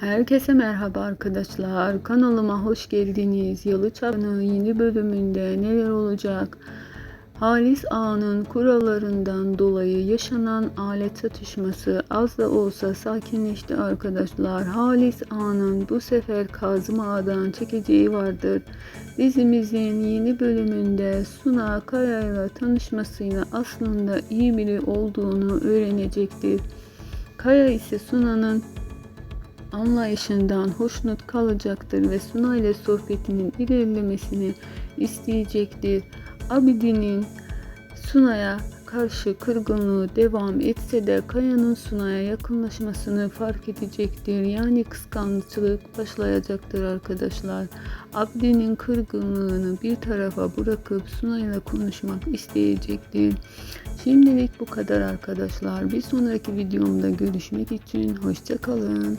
Herkese merhaba arkadaşlar. Kanalıma hoş geldiniz. Yalı Çapkını yeni bölümünde neler olacak? Halis Ağa'nın kurallarından dolayı yaşanan alet satışması az da olsa sakinleşti arkadaşlar. Halis Ağa'nın bu sefer Kazım Ağa'dan çekeceği vardır. Dizimizin yeni bölümünde Suna Kaya ile tanışmasıyla aslında iyi biri olduğunu öğrenecektir. Kaya ise Suna'nın anlayışından hoşnut kalacaktır ve Suna ile sohbetinin ilerlemesini isteyecektir. Abidin'in Suna'ya karşı kırgınlığı devam etse de Kaya'nın Suna'ya yakınlaşmasını fark edecektir. Yani kıskançlık başlayacaktır arkadaşlar. Abidin'in kırgınlığını bir tarafa bırakıp Suna ile konuşmak isteyecektir. Şimdilik bu kadar arkadaşlar. Bir sonraki videomda görüşmek için hoşçakalın.